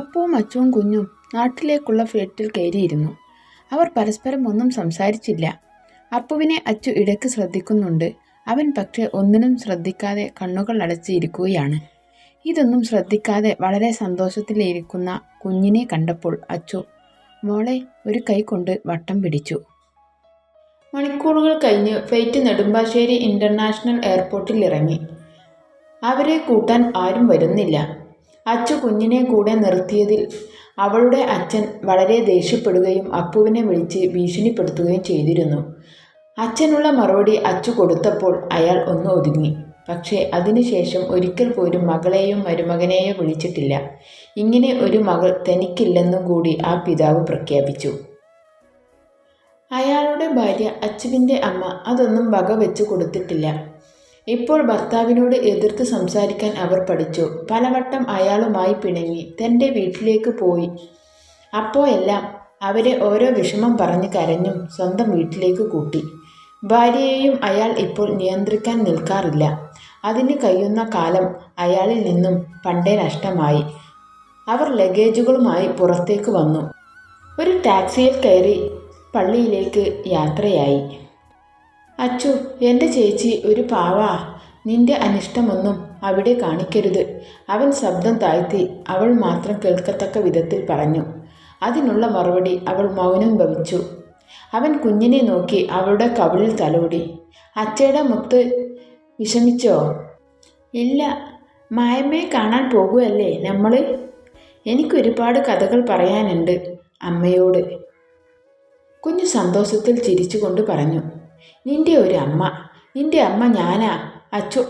അപ്പവും അച്ചുവും കുഞ്ഞും നാട്ടിലേക്കുള്ള ഫ്ലൈറ്റിൽ കയറിയിരുന്നു. അവർ പരസ്പരം ഒന്നും സംസാരിച്ചില്ല. അപ്പുവിനെ അച്ചു ഇടയ്ക്ക് ശ്രദ്ധിക്കുന്നുണ്ട്. അവൻ പക്ഷെ ഒന്നിനും ശ്രദ്ധിക്കാതെ കണ്ണുകൾ അടച്ചിരിക്കുകയാണ് ഇതൊന്നും ശ്രദ്ധിക്കാതെ വളരെ സന്തോഷത്തിലിരിക്കുന്ന കുഞ്ഞിനെ കണ്ടപ്പോൾ അച്ചു മോളെ ഒരു കൈ കൊണ്ട് വട്ടം പിടിച്ചു. മണിക്കൂറുകൾ കഴിഞ്ഞ് ഫ്ലൈറ്റ് നെടുമ്പാശ്ശേരി ഇന്റർനാഷണൽ എയർപോർട്ടിൽ ഇറങ്ങി. അവരെ കൂട്ടാൻ ആരും വരുന്നില്ല. അച്ചു കുഞ്ഞിനെ കൂടെ നിർത്തിയതിൽ അവളുടെ അച്ഛൻ വളരെ ദേഷ്യപ്പെടുകയും അപ്പുവിനെ വിളിച്ച് ഭീഷണിപ്പെടുത്തുകയും ചെയ്തിരുന്നു. അച്ഛനുള്ള മറുപടി അച്ചു കൊടുത്തപ്പോൾ അയാൾ ഒന്ന് ഒതുങ്ങി. പക്ഷേ അതിനുശേഷം ഒരിക്കൽ പോലും മകളെയും മരുമകനെയോ വിളിച്ചിട്ടില്ല. ഇങ്ങനെ ഒരു മകൾ തനിക്കില്ലെന്നും കൂടി ആ പിതാവ് പ്രഖ്യാപിച്ചു. അയാളുടെ ഭാര്യ അച്ചുവിന്റെ അമ്മ അതൊന്നും വക വെച്ച് കൊടുത്തിട്ടില്ല. ഇപ്പോൾ ഭർത്താവിനോട് എതിർത്ത് സംസാരിക്കാൻ അവർ പഠിച്ചു. പലവട്ടം അയാളുമായി പിണങ്ങി തന്റെ വീട്ടിലേക്ക് പോയി. അപ്പോഴെല്ലാം അവരെ ഓരോ വിഷമം പറഞ്ഞ് കരഞ്ഞും സ്വന്തം വീട്ടിലേക്ക് കൂട്ടി. ഭാര്യയെയും അയാൾ ഇപ്പോൾ നിയന്ത്രിക്കാൻ നിൽക്കാറില്ല. അതിന് കഴിയുന്ന കാലം അയാളിൽ നിന്നും പണ്ടേ നഷ്ടമായി. അവർ ലഗേജുകളുമായി പുറത്തേക്ക് വന്നു. ഒരു ടാക്സിയിൽ കയറി പള്ളിയിലേക്ക് യാത്രയായി. അച്ചു എന്റെ ചേച്ചി ഒരു പാവാ. നിന്റെ അനിഷ്ടമൊന്നും അവിടെ കാണിക്കരുത്. അവൻ ശബ്ദം താഴ്ത്തി അവൾ മാത്രം കേൾക്കത്തക്ക വിധത്തിൽ പറഞ്ഞു. അതിനുള്ള മറുപടി അവൾ മൗനം ഭവിച്ചു. അവൻ കുഞ്ഞിനെ നോക്കി അവളുടെ കവിളിൽ തലോടി. അച്ചയുടെ മുത്ത് വിഷമിച്ചോ? ഇല്ല. മായമ്മയെ കാണാൻ പോകുകയല്ലേ നമ്മൾ എനിക്കൊരുപാട് കഥകൾ പറയാനുണ്ട് അമ്മയോട്. കുഞ്ഞ് സന്തോഷത്തിൽ ചിരിച്ചുകൊണ്ട് പറഞ്ഞു. നിന്റെ ഒരു അമ്മ. നിന്റെ അമ്മ ഞാനാ അച്ചു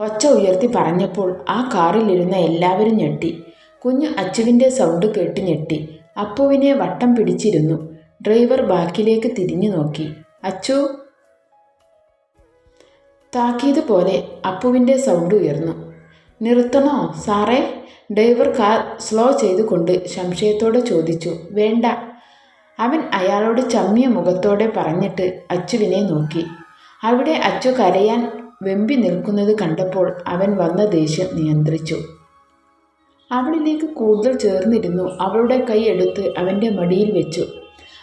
ഒച്ച ഉയർത്തി പറഞ്ഞപ്പോൾ ആ കാറിലിരുന്ന എല്ലാവരും ഞെട്ടി. കുഞ്ഞു അച്ചുവിന്റെ സൗണ്ട് കേട്ട് ഞെട്ടി. അപ്പുവിനെ വട്ടം പിടിച്ചിരുന്നു. ഡ്രൈവർ ബാക്കിലേക്ക് തിരിഞ്ഞു നോക്കി. അച്ചു. താക്കീത് പോലെ അപ്പുവിന്റെ സൗണ്ട് ഉയർന്നു. നിർത്തണോ സാറേ? ഡ്രൈവർ കാർ സ്ലോ ചെയ്തുകൊണ്ട് സംശയത്തോടെ ചോദിച്ചു. വേണ്ട. അവൻ അയാളോട് ചമ്മിയ മുഖത്തോടെ പറഞ്ഞിട്ട് അച്ചുവിനെ നോക്കി. അവിടെ അച്ചു കരയാൻ വെമ്പി നിൽക്കുന്നത് കണ്ടപ്പോൾ അവൻ വന്ന ദേഷ്യം നിയന്ത്രിച്ചു. അവളിലേക്ക് കൂടുതൽ ചേർന്നിരുന്നു. അവളുടെ കൈ എടുത്ത് അവന്റെ മടിയിൽ വെച്ചു.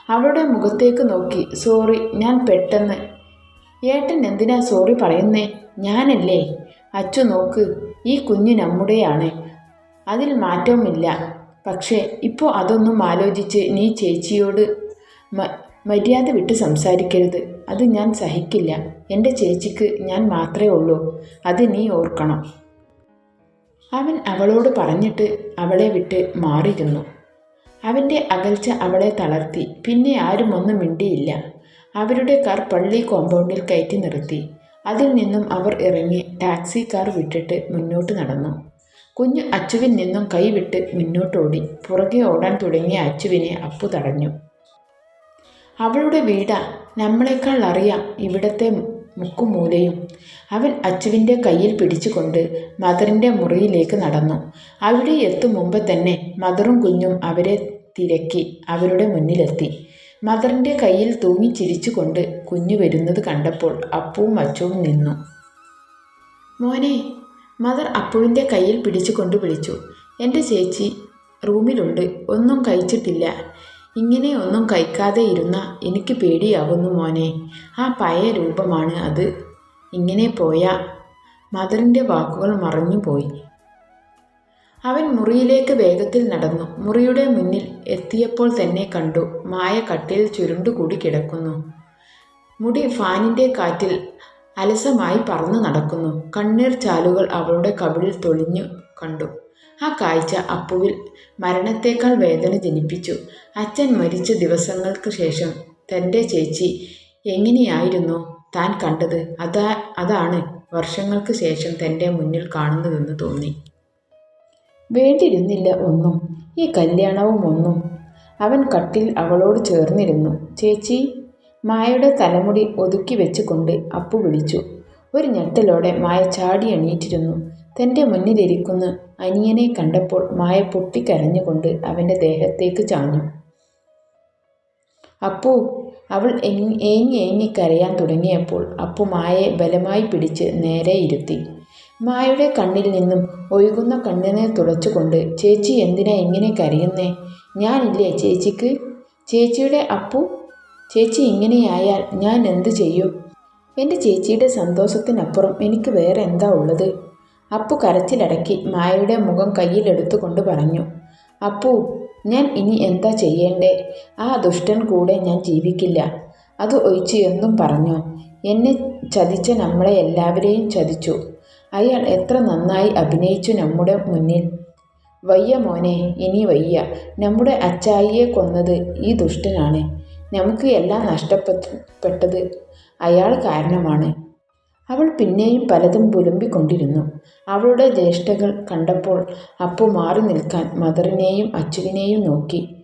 അവളുടെ മുഖത്തേക്ക് നോക്കി. സോറി ഞാൻ പെട്ടെന്ന്. ഏട്ടൻ എന്തിനാ സോറി പറയുന്നേ? ഞാനല്ലേ? അച്ചു നോക്ക് ഈ കുഞ്ഞ് നമ്മുടെയാണ്. അതിൽ മാറ്റമില്ല. പക്ഷേ ഇപ്പോൾ അതൊന്നും ആലോചിച്ച് നീ ചേച്ചിയോട് മര്യാദ വിട്ട് സംസാരിക്കരുത്. അത് ഞാൻ സഹിക്കില്ല. എന്റെ ചേച്ചിക്ക് ഞാൻ മാത്രമേ ഉള്ളൂ. അത് നീ ഓർക്കണം. അവൻ അവളോട് പറഞ്ഞിട്ട് അവളെ വിട്ട് മാറിയിരുന്നു. അവന്റെ അകൽച്ച അവളെ തളർത്തി. പിന്നെ ആരും ഒന്നും മിണ്ടിയില്ല. അവരുടെ കാർ പള്ളി കോമ്പൗണ്ടിൽ കയറ്റി നിർത്തി. അതിൽ നിന്നും അവർ ഇറങ്ങി ടാക്സി കാർ വിട്ടിട്ട് മുന്നോട്ട് നടന്നു. കുഞ്ഞ് അച്ചുവിൽ നിന്നും കൈവിട്ട് മുന്നോട്ടോടി. പുറകെ ഓടാൻ തുടങ്ങിയ അച്ചുവിനെ അപ്പു തടഞ്ഞു. അവളുടെ വീടാ. നമ്മളെക്കാൾ അറിയാം ഇവിടത്തെ മുക്കുമൂലയും അവൻ അച്ചുവിന്റെ കയ്യിൽ പിടിച്ചുകൊണ്ട് മദറിന്റെ മുറിയിലേക്ക് നടന്നു. അവിടെ എത്തും മുമ്പ് തന്നെ മദറും കുഞ്ഞും അവരെ തിരക്കി അവരുടെ മുന്നിലെത്തി. മദറിന്റെ കയ്യിൽ തൂങ്ങി ചിരിച്ചുകൊണ്ട് കുഞ്ഞു വരുന്നത് കണ്ടപ്പോൾ അപ്പുവും അച്ചുവും നിന്നു. മോനെ. മദർ അപ്പുവിന്റെ കയ്യിൽ പിടിച്ചുകൊണ്ട് വിളിച്ചു. എന്റെ ചേച്ചി റൂമിലുണ്ട്. ഒന്നും കഴിച്ചിട്ടില്ല. ഇങ്ങനെ ഒന്നും കഴിക്കാതെ ഇരുന്ന എനിക്ക് പേടിയാവുന്നു മോനെ. ആ പഴയ രൂപമാണ് അത്. ഇങ്ങനെ പോയാ. മദറിന്റെ വാക്കുകൾ മറഞ്ഞുപോയി. അവൻ മുറിയിലേക്ക് വേഗത്തിൽ നടന്നു. മുറിയുടെ മുന്നിൽ എത്തിയപ്പോൾ തന്നെ കണ്ടു മായ കട്ടിൽ ചുരുണ്ടുകൂടി കിടക്കുന്നു. മുടി ഫാനിന്റെ കാറ്റിൽ അലസമായി പറന്നു നടക്കുന്നു. കണ്ണീർ ചാലുകൾ അവളുടെ കവിളിൽ തൊളിഞ്ഞു കണ്ടു. ആ കാഴ്ച അപ്പുവിൽ മരണത്തേക്കാൾ വേദന ജനിപ്പിച്ചു. അച്ഛൻ മരിച്ച ദിവസങ്ങൾക്ക് ശേഷം തന്റെ ചേച്ചി എങ്ങനെയായിരുന്നു താൻ കണ്ടത് അതാ അതാണ് വർഷങ്ങൾക്ക് ശേഷം തന്റെ മുന്നിൽ കാണുന്നതെന്ന് തോന്നി. വേണ്ടിയിരുന്നില്ല ഒന്നും. ഈ കല്യാണവും ഒന്നും. അവൻ കട്ടിൽ അവളോട് ചേർന്നിരുന്നു. ചേച്ചീ. മായയുടെ തലമുടി ഒതുക്കി വെച്ചുകൊണ്ട് അപ്പു വിളിച്ചു. ഒരു ഞെട്ടലോടെ മായ ചാടി എണീറ്റിരുന്നു. തന്റെ മുന്നിലിരിക്കുന്ന അനിയനെ കണ്ടപ്പോൾ മായ പൊട്ടിക്കരഞ്ഞുകൊണ്ട് അവന്റെ ദേഹത്തേക്ക് ചാഞ്ഞു. അപ്പു അവൾ ഏങ്ങി ഏങ്ങി കരയാൻ തുടങ്ങിയപ്പോൾ അപ്പു മായയെ ബലമായി പിടിച്ച് നേരെ ഇരുത്തി. മായയുടെ കണ്ണിൽ നിന്നും ഒഴുകുന്ന കണ്ണിനെ തുടച്ചുകൊണ്ട് ചേച്ചി എന്തിനാ ഇങ്ങനെ കരയുന്നേ ഞാനില്ലേ ചേച്ചിക്ക് ചേച്ചിയുടെ അപ്പു ചേച്ചി ഇങ്ങനെയായാൽ ഞാൻ എന്തു ചെയ്യും? എന്റെ ചേച്ചിയുടെ സന്തോഷത്തിനപ്പുറം എനിക്ക് വേറെ എന്താ ഉള്ളത്? അപ്പു കരച്ചിലടക്കി മായയുടെ മുഖം കയ്യിലെടുത്തുകൊണ്ട് പറഞ്ഞു. അപ്പു ഞാൻ ഇനി എന്താ ചെയ്യേണ്ടേ? ആ ദുഷ്ടൻ കൂടെ ഞാൻ ജീവിക്കില്ല. അത് ഒഴിച്ച് എന്നും പറഞ്ഞു. എന്നെ ചതിച്ച നമ്മളെ എല്ലാവരെയും ചതിച്ചു. അയാൾ എത്ര നന്നായി അഭിനയിച്ചു നമ്മുടെ മുന്നിൽ. വയ്യ മോനെ ഇനി വയ്യ. നമ്മുടെ അച്ചായിയെ കൊന്നത് ഈ ദുഷ്ടനാണ്. നമുക്ക് എല്ലാം നഷ്ടപ്പെട്ടത് അയാൾ കാരണമാണ്. അവൾ പിന്നെയും പലതും പുലമ്പിക്കൊണ്ടിരുന്നു. അവളുടെ ജ്യേഷ്ഠകൾ കണ്ടപ്പോൾ അപ്പു മാറി നിൽക്കാൻ മദറിനെയും അച്ചുവിനെയും നോക്കി.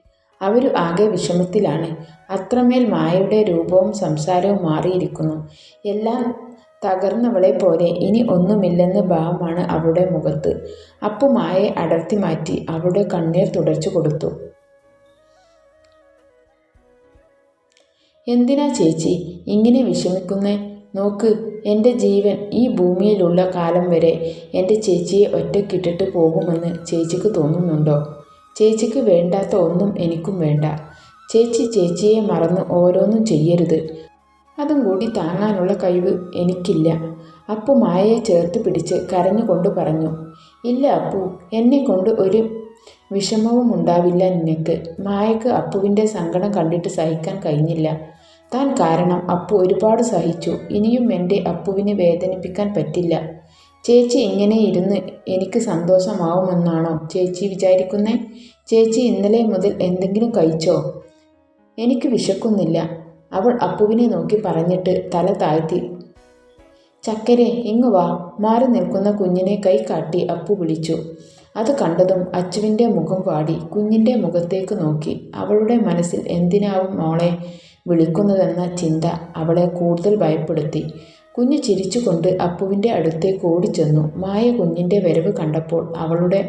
അവർ ആകെ വിഷമത്തിലാണ്. അത്രമേൽ മായയുടെ രൂപവും സംസാരവും മാറിയിരിക്കുന്നു. എല്ലാം തകർന്നവളെ പോലെ ഇനി ഒന്നുമില്ലെന്ന ഭാവമാണ് അവളുടെ മുഖത്ത്. അപ്പു മായയെ അടർത്തി മാറ്റി അവളുടെ കണ്ണീർ തുടച്ചു കൊടുത്തു. എന്തിനാ ചേച്ചി ഇങ്ങനെ വിഷമിക്കുന്നേ? നോക്ക് എന്റെ ജീവൻ ഈ ഭൂമിയിലുള്ള കാലം വരെ എന്റെ ചേച്ചിയെ ഒറ്റക്കിട്ടിട്ട് പോകുമെന്ന് ചേച്ചിക്ക് തോന്നുന്നുണ്ടോ? ചേച്ചിക്ക് വേണ്ടാത്ത ഒന്നും എനിക്കും വേണ്ട. ചേച്ചി ചേച്ചിയെ മറന്ന് ഓരോന്നും ചെയ്യരുത്. അതും കൂടി താങ്ങാനുള്ള കഴിവ് എനിക്കില്ല. അപ്പു മായയെ ചേർത്ത് പിടിച്ച് കരഞ്ഞുകൊണ്ട് പറഞ്ഞു ഇല്ല അപ്പു എന്നെ കൊണ്ട് ഒരു വിഷമവും ഉണ്ടാവില്ല നിനക്ക്. മായക്ക് അപ്പുവിന്റെ സങ്കടം കണ്ടിട്ട് സഹിക്കാൻ കഴിഞ്ഞില്ല. താൻ കാരണം അപ്പു ഒരുപാട് സഹിച്ചു. ഇനിയും എന്റെ അപ്പുവിനെ വേദനിപ്പിക്കാൻ പറ്റില്ല. ചേച്ചി ഇങ്ങനെ ഇരുന്ന് എനിക്ക് സന്തോഷമാവുമെന്നാണോ ചേച്ചി വിചാരിക്കുന്നേ? ചേച്ചി ഇന്നലെ മുതൽ എന്തെങ്കിലും കഴിച്ചോ? എനിക്ക് വിശക്കുന്നില്ല. അവൾ അപ്പുവിനെ നോക്കി പറഞ്ഞിട്ട് തല താഴ്ത്തി. ചക്കരെ ഇങ്ങു വാ. മാറി നിൽക്കുന്ന കുഞ്ഞിനെ കൈ കാട്ടി അപ്പു വിളിച്ചു. അത് കണ്ടതും അച്ചുവിന്റെ മുഖം പാടി കുഞ്ഞിന്റെ മുഖത്തേക്ക് നോക്കി. അവളുടെ മനസ്സിൽ എന്തിനാവും മോളെ? വിളിക്കുന്നതെന്ന ചിന്ത അവളെ കൂടുതൽ ഭയപ്പെടുത്തി. കുഞ്ഞ് ചിരിച്ചുകൊണ്ട് അപ്പുവിന്റെ അടുത്തേക്ക് ഓടിച്ചെന്നു. മായ കുഞ്ഞിന്റെ വരവ് കണ്ടപ്പോൾ അവളുടെ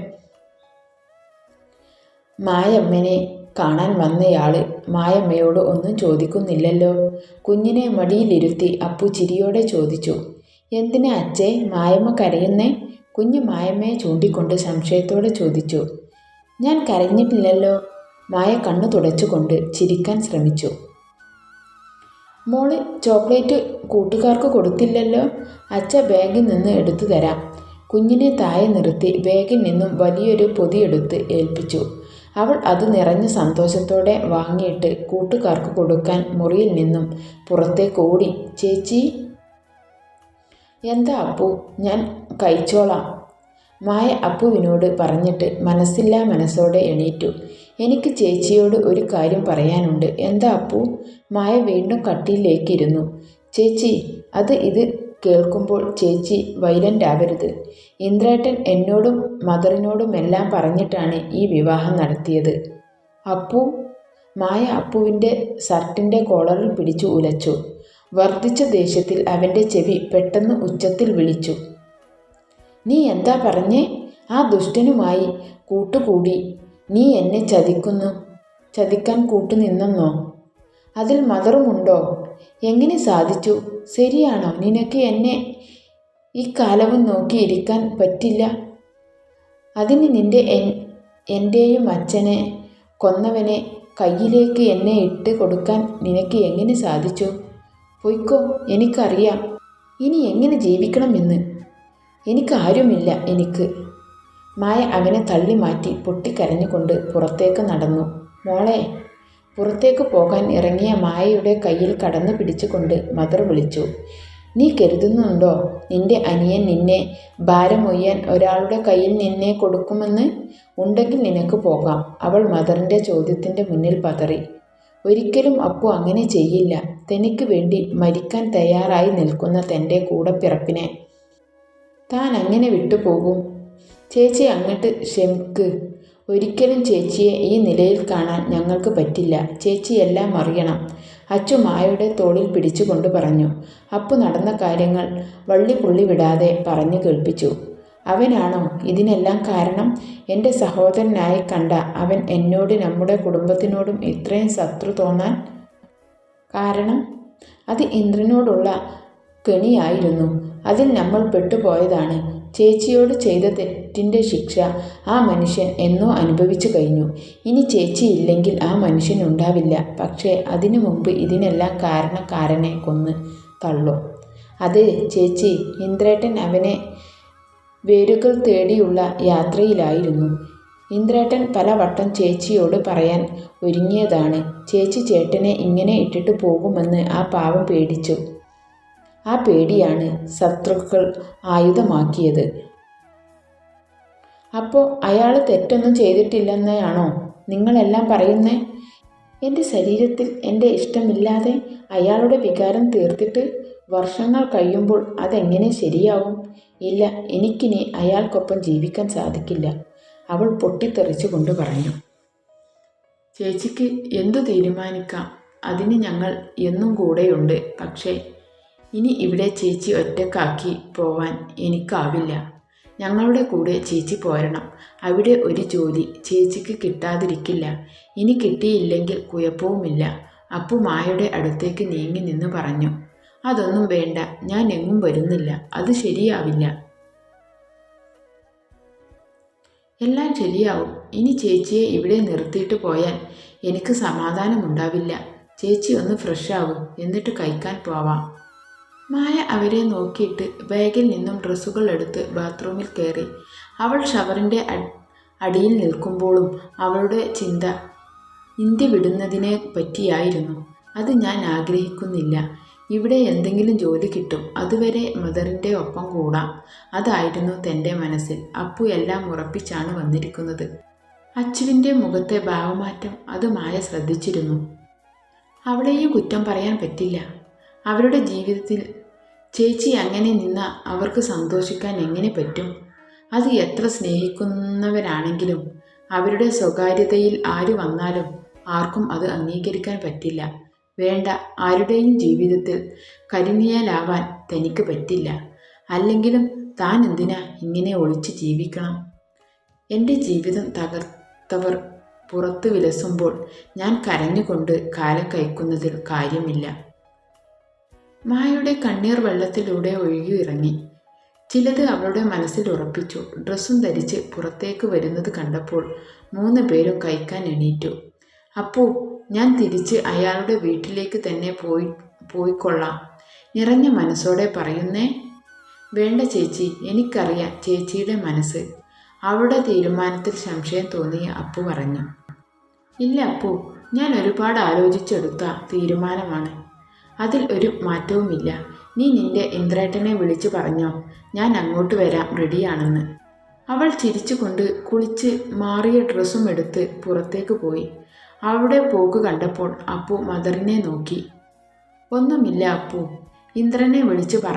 മായമ്മനെ കാണാൻ വന്നയാൾ മായമ്മയോട് ഒന്നും ചോദിക്കുന്നില്ലല്ലോ. കുഞ്ഞിനെ മടിയിലിരുത്തി അപ്പു ചിരിയോടെ ചോദിച്ചു എന്തിനാ അച്ഛേ മായമ്മ കരയുന്നേ? കുഞ്ഞ് മായമ്മയെ ചൂണ്ടിക്കൊണ്ട് സംശയത്തോടെ ചോദിച്ചു ഞാൻ കരഞ്ഞിട്ടില്ലല്ലോ. മായ കണ്ണു തുടച്ചുകൊണ്ട് ചിരിക്കാൻ ശ്രമിച്ചു. മോൾ ചോക്ലേറ്റ് കൂട്ടുകാർക്ക് കൊടുത്തില്ലല്ലോ? അച്ഛ ബാഗിൽ നിന്ന് എടുത്തു തരാം. കുഞ്ഞിനെ താഴെ നിർത്തി ബാഗിൽ നിന്നും വലിയൊരു പൊതിയെടുത്ത് ഏൽപ്പിച്ചു. അവൾ അത് നിറഞ്ഞ സന്തോഷത്തോടെ വാങ്ങിയിട്ട് കൂട്ടുകാർക്ക് കൊടുക്കാൻ മുറിയിൽ നിന്നും പുറത്തേക്ക് ഓടി ചേച്ചി എന്താ അപ്പു? ഞാൻ കഴിച്ചോളാം. മായ അപ്പുവിനോട് പറഞ്ഞിട്ട് മനസ്സില്ലാ മനസ്സോടെ എണീറ്റു. എനിക്ക് ചേച്ചിയോട് ഒരു കാര്യം പറയാനുണ്ട്. എന്താ അപ്പു? മായ വീണ്ടും കട്ടിയിലേക്കിരുന്നു. ചേച്ചി അത് ഇത് കേൾക്കുമ്പോൾ ചേച്ചി വൈലന്റ് ആവരുത് ഇന്ദ്രേട്ടൻ എന്നോടും മദറിനോടുമെല്ലാം പറഞ്ഞിട്ടാണ് ഈ വിവാഹം നടത്തിയത്. അപ്പു? മായ അപ്പുവിന്റെ ഷർട്ടിന്റെ കോളറിൽ പിടിച്ചു ഉലച്ചു. വർദ്ധിച്ച ദേഷ്യത്തിൽ അവന്റെ ചെവി പെട്ടെന്ന് ഉച്ചത്തിൽ വിളിച്ചു. നീ എന്താ പറഞ്ഞേ? ആ ദുഷ്ടനുമായി കൂട്ടുകൂടി. നീ എന്നെ ചതിക്കുന്നു. ചതിക്കാൻ കൂട്ടുനിന്നെന്നോ? അതിൽ മദറുമുണ്ടോ എങ്ങനെ സാധിച്ചു? ശരിയാണോ? നിനക്ക് എന്നെ ഈ കാലവും നോക്കിയിരിക്കാൻ പറ്റില്ല. അതിന് നിന്റെ എന്റെയും അച്ഛനെ കൊന്നവനെ കയ്യിലേക്ക് എന്നെ ഇട്ട് കൊടുക്കാൻ നിനക്ക് എങ്ങനെ സാധിച്ചു? പൊയ്ക്കോ എനിക്കറിയാം. ഇനി എങ്ങനെ ജീവിക്കണമെന്ന്? എനിക്കാരുമില്ല എനിക്ക്. മായ അവനെ തള്ളി മാറ്റി പൊട്ടിക്കരഞ്ഞുകൊണ്ട് പുറത്തേക്ക് നടന്നു. മോളെ പുറത്തേക്ക് പോകാൻ ഇറങ്ങിയ മായയുടെ കയ്യിൽ കടന്നു പിടിച്ചുകൊണ്ട് മദർ വിളിച്ചു. നീ കരുതുന്നുണ്ടോ? നിന്റെ അനിയൻ നിന്നെ ഭാരമൊയ്യാൻ ഒരാളുടെ കയ്യിൽ നിന്നെ കൊടുക്കുമെന്ന്? ഉണ്ടെങ്കിൽ നിനക്ക് പോകാം അവൾ മദറിന്റെ ചോദ്യത്തിന്റെ മുന്നിൽ പതറി. ഒരിക്കലും അപ്പു അങ്ങനെ ചെയ്യില്ല. തനിക്ക് വേണ്ടി മരിക്കാൻ തയ്യാറായി നിൽക്കുന്ന തന്റെ കൂടപ്പിറപ്പിനെ താൻ അങ്ങനെ വിട്ടുപോകും. ചേച്ചി അങ്ങോട്ട് ക്ഷമിക്ക്. ഒരിക്കലും ചേച്ചിയെ ഈ നിലയിൽ കാണാൻ ഞങ്ങൾക്ക് പറ്റില്ല. ചേച്ചി എല്ലാം അറിയണം. അച്ചു മായയുടെ തോളിൽ പിടിച്ചുകൊണ്ട് പറഞ്ഞു. അപ്പു നടന്ന കാര്യങ്ങൾ വള്ളി പുള്ളി വിടാതെ പറഞ്ഞു കേൾപ്പിച്ചു. അവനാണോ ഇതിനെല്ലാം കാരണം? എന്റെ സഹോദരനായി കണ്ട അവൻ എന്നോട് നമ്മുടെ കുടുംബത്തിനോടും ഇത്രയും ശത്രു തോന്നാൻ കാരണം? അത് ഇന്ദ്രനോടുള്ള കെണിയായിരുന്നു. അതിൽ നമ്മൾ പെട്ടുപോയതാണ്. ചേച്ചിയോട് ചെയ്ത തെറ്റിന്റെ ശിക്ഷ ആ മനുഷ്യൻ എന്നോ അനുഭവിച്ചു കഴിഞ്ഞു. ഇനി ചേച്ചി ഇല്ലെങ്കിൽ ആ മനുഷ്യൻ ഉണ്ടാവില്ല. പക്ഷേ അതിനു മുമ്പ് ഇതിനെല്ലാം കാരണക്കാരനെ കൊന്ന് തള്ളു. അതെ ചേച്ചി ഇന്ദ്രേട്ടൻ അവനെ വേരുകൾ തേടിയുള്ള യാത്രയിലായിരുന്നു. ഇന്ദ്രേട്ടൻ പലവട്ടം ചേച്ചിയോട് പറയാൻ ഒരുങ്ങിയതാണ്. ചേച്ചി ചേട്ടനെ ഇങ്ങനെ ഇട്ടിട്ട് പോകുമെന്ന് ആ പാവം പേടിച്ചു. ആ പേടിയാണ് ശത്രുക്കൾ ആയുധമാക്കിയത്. അപ്പോൾ അയാൾ തെറ്റൊന്നും ചെയ്തിട്ടില്ലെന്നാണോ നിങ്ങളെല്ലാം പറയുന്നേ? എന്റെ ശരീരത്തിൽ എന്റെ ഇഷ്ടമില്ലാതെ അയാളുടെ വികാരം തീർത്തിട്ട് വർഷങ്ങൾ കഴിയുമ്പോൾ അതെങ്ങനെ ശരിയാവും? ഇല്ല എനിക്കിനി അയാൾക്കൊപ്പം ജീവിക്കാൻ സാധിക്കില്ല. അവൾ പൊട്ടിത്തെറിച്ചു കൊണ്ട് പറഞ്ഞു. ചേച്ചിക്ക് എന്തു തീരുമാനിക്കാം? അതിന് ഞങ്ങൾ എന്നും കൂടെയുണ്ട് പക്ഷേ ഇനി ഇവിടെ ചേച്ചി ഒറ്റക്കാക്കി പോവാൻ എനിക്കാവില്ല. ഞങ്ങളുടെ കൂടെ ചേച്ചി പോരണം. അവിടെ ഒരു ജോലി ചേച്ചിക്ക് കിട്ടാതിരിക്കില്ല. ഇനി കിട്ടിയില്ലെങ്കിൽ കുഴപ്പവുമില്ല. അപ്പു മായയുടെ അടുത്തേക്ക് നീങ്ങി നിന്ന് പറഞ്ഞു. അതൊന്നും വേണ്ട. ഞാൻ എങ്ങും വരുന്നില്ല. അത് ശരിയാവില്ല. എല്ലാം ശരിയാവും. ഇനി ചേച്ചിയെ ഇവിടെ നിർത്തിയിട്ട് പോയാൽ എനിക്ക് സമാധാനമുണ്ടാവില്ല. ചേച്ചി ഒന്ന് ഫ്രഷ് ആവും. എന്നിട്ട് കഴിക്കാൻ പോവാം. മായ അവരെ നോക്കിയിട്ട് ബാഗിൽ നിന്നും ഡ്രസ്സുകൾ എടുത്ത് ബാത്റൂമിൽ കയറി. അവൾ ഷവറിന്റെ അടിയിൽ നിൽക്കുമ്പോഴും അവളുടെ ചിന്ത ഇന്ത്യ വിടുന്നതിനെ പറ്റിയായിരുന്നു. അത് ഞാൻ ആഗ്രഹിക്കുന്നില്ല. ഇവിടെ എന്തെങ്കിലും ജോലി കിട്ടും. അതുവരെ മദറിന്റെ ഒപ്പം കൂടാം. അതായിരുന്നു തന്റെ മനസ്സിൽ. അപ്പു എല്ലാം ഉറപ്പിച്ചാണ് വന്നിരിക്കുന്നത്. അച്ചുവിന്റെ മുഖത്തെ ഭാവമാറ്റം അത് മായ ശ്രദ്ധിച്ചിരുന്നു. അവളെയും കുറ്റം പറയാൻ പറ്റില്ല. അവരുടെ ജീവിതത്തിൽ ചേച്ചി അങ്ങനെ നിന്ന അവർക്ക് സന്തോഷിക്കാൻ എങ്ങനെ പറ്റും? അത് എത്ര സ്നേഹിക്കുന്നവരാണെങ്കിലും അവരുടെ സ്വകാര്യതയിൽ ആര് വന്നാലും ആർക്കും അത് അംഗീകരിക്കാൻ പറ്റില്ല. വേണ്ട ആരുടെയും ജീവിതത്തിൽ കരിനിയലാവാൻ തനിക്ക് പറ്റില്ല. അല്ലെങ്കിലും താൻ എന്തിനാ ഇങ്ങനെ ഒളിച്ച് ജീവിക്കണം? എന്റെ ജീവിതം തകർത്തവർ പുറത്ത് വിലസുമ്പോൾ ഞാൻ കരഞ്ഞുകൊണ്ട് കാലം കഴിക്കുന്നതിൽ കാര്യമില്ല. മായയുടെ കണ്ണീർ വെള്ളത്തിലൂടെ ഒഴുകി ഇറങ്ങി. ചിലത് അവളുടെ മനസ്സിൽ ഉറപ്പിച്ചു. ഡ്രസ്സും ധരിച്ച് പുറത്തേക്ക് വരുന്നത് കണ്ടപ്പോൾ മൂന്ന് പേരും കഴിക്കാൻ എണീറ്റു. അപ്പോ ഞാൻ തിരിച്ച് അയാളുടെ വീട്ടിലേക്ക് തന്നെ പോയി പോയിക്കൊള്ളാം. നിറഞ്ഞ മനസ്സോടെ പറയുന്നേ. വേണ്ട ചേച്ചി എനിക്കറിയാം ചേച്ചിയുടെ മനസ്സ്. അവളുടെ തീരുമാനത്തിൽ സംശയം തോന്നിയ അപ്പു പറഞ്ഞു. ഇല്ല അപ്പു ഞാൻ ഒരുപാട് ആലോചിച്ചെടുത്ത തീരുമാനമാണ്. അതിൽ ഒരു മാറ്റവുമില്ല. നീ നിന്റെ ഇന്ദ്രേട്ടനെ വിളിച്ചു പറഞ്ഞോ. ഞാൻ അങ്ങോട്ട് വരാം റെഡിയാണെന്ന്. അവൾ ചിരിച്ചുകൊണ്ട് കുളിച്ച് മാറിയ ഡ്രസ്സും എടുത്ത് പുറത്തേക്ക് പോയി. അവിടെ പോക്ക് കണ്ടപ്പോൾ അപ്പു മദറിനെ നോക്കി. ഒന്നുമില്ല അപ്പു ഇന്ദ്രനെ വിളിച്ചു പറ.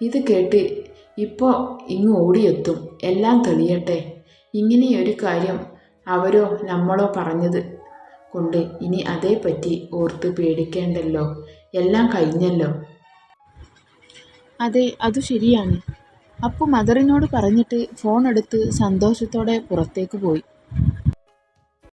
ഇത് കേട്ട് ഇപ്പോൾ ഇങ്ങ് ഓടിയെത്തും. എല്ലാം തെളിയട്ടെ. ഇങ്ങനെയൊരു കാര്യം അവരോ നമ്മളോ പറഞ്ഞത് കൊണ്ട് ഇനി അതേപ്പറ്റി ഓർത്ത് പേടിക്കേണ്ടല്ലോ. എല്ലാം കഴിഞ്ഞല്ലോ. അതെ അതു ശരിയാണ്. അപ്പു മദറിനോട് പറഞ്ഞിട്ട് ഫോൺ എടുത്ത് സന്തോഷത്തോടെ പുറത്തേക്ക് പോയി.